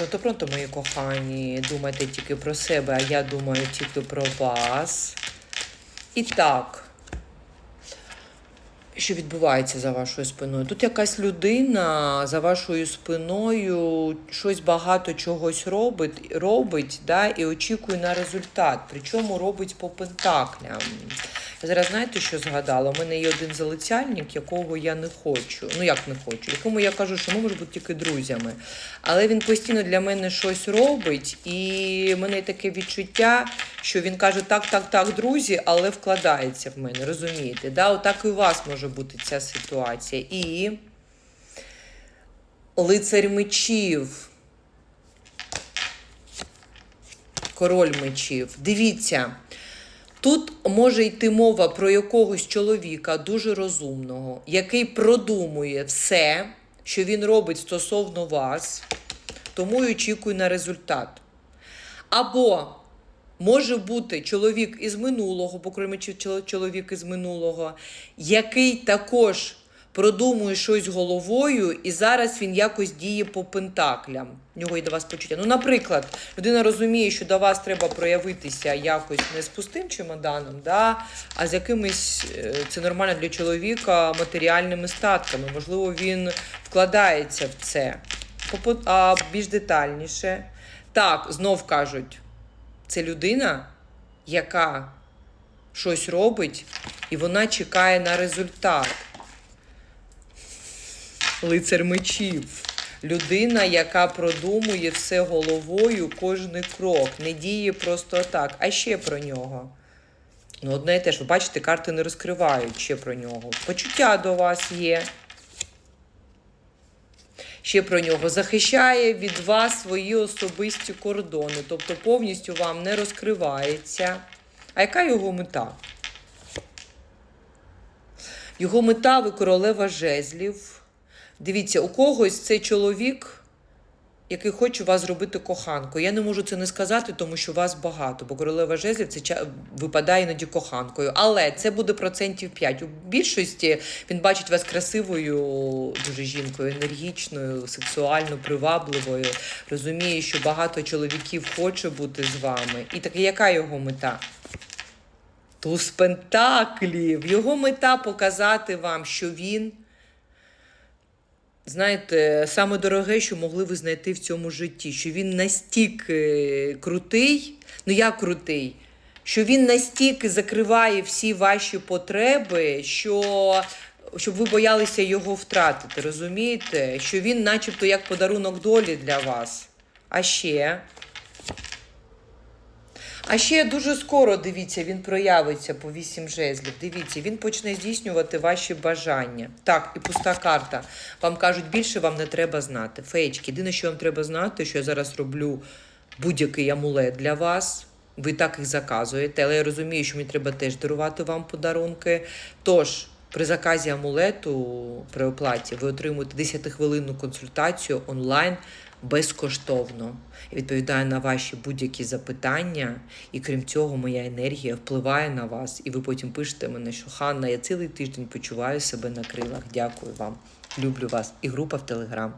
Пронто, пронто, мої кохані, думайте тільки про себе, а я думаю тільки про вас. І так, що відбувається за вашою спиною? Тут якась людина за вашою спиною щось багато чогось робить, робить да, і очікує на результат. Причому робить по пентаклям. Зараз знаєте, що згадала? У мене є один залицяльник, якого я не хочу. Ну як не хочу, якому я кажу, що ми можемо бути тільки друзями. Але він постійно для мене щось робить, і в мене таке відчуття, що він каже: так, так, так, друзі, але вкладається в мене, розумієте? Да? Отак і у вас може бути ця ситуація. І лицарь мечів. Король мечів. Дивіться. Тут може йти мова про якогось чоловіка дуже розумного, який продумує все, що він робить стосовно вас, тому й очікує на результат. Або може бути чоловік із минулого, бо чоловік із минулого, який також продумує щось головою, і зараз він якось діє по пентаклям. В нього до вас почуття. Ну, наприклад, людина розуміє, що до вас треба проявитися якось не з пустим чемоданом, да, а з якимись, е, це нормально для чоловіка, матеріальними статками. Можливо, він вкладається в це. А більш детальніше. Так, знов кажуть, це людина, яка щось робить, і вона чекає на результат. Лицар мечів. Людина, яка продумує все головою, кожний крок, не діє просто так. А ще про нього. Ну, одне і те ж, ви бачите, карти не розкривають ще про нього. Почуття до вас є. Ще про нього захищає від вас свої особисті кордони, тобто повністю вам не розкривається. А яка його мета? Його мета ви королева жезлів. Дивіться, у когось цей чоловік, який хоче вас зробити коханкою. Я не можу це не сказати, тому що вас багато, бо королева жезлів це випадає іноді коханкою. Але це буде процентів 5. У більшості він бачить вас красивою, дуже жінкою, енергічною, сексуально привабливою. Розуміє, що багато чоловіків хоче бути з вами. І таке, яка його мета? Туз пентаклів. Його мета показати вам, що він, знаєте, саме дороге, що могли ви знайти в цьому житті, що він настільки крутий, ну я крутий, що він настільки закриває всі ваші потреби, що. Щоб ви боялися його втратити, розумієте? Що він, начебто, як подарунок долі для вас. А ще. А ще дуже скоро, дивіться, він проявиться по вісім жезлів. Дивіться, він почне здійснювати ваші бажання. Так, і пуста карта. Вам кажуть, більше вам не треба знати. Феєчки, єдине, що вам треба знати, що я зараз роблю будь-який амулет для вас. Ви так їх заказуєте, але я розумію, що мені треба теж дарувати вам подарунки. Тож, при заказі амулету при оплаті ви отримуєте 10-хвилинну консультацію онлайн безкоштовно. Я відповідаю на ваші будь-які запитання, і крім цього, моя енергія впливає на вас. І ви потім пишете мене, що Ханна, я цілий тиждень почуваю себе на крилах. Дякую вам. Люблю вас. І група в Телеграм.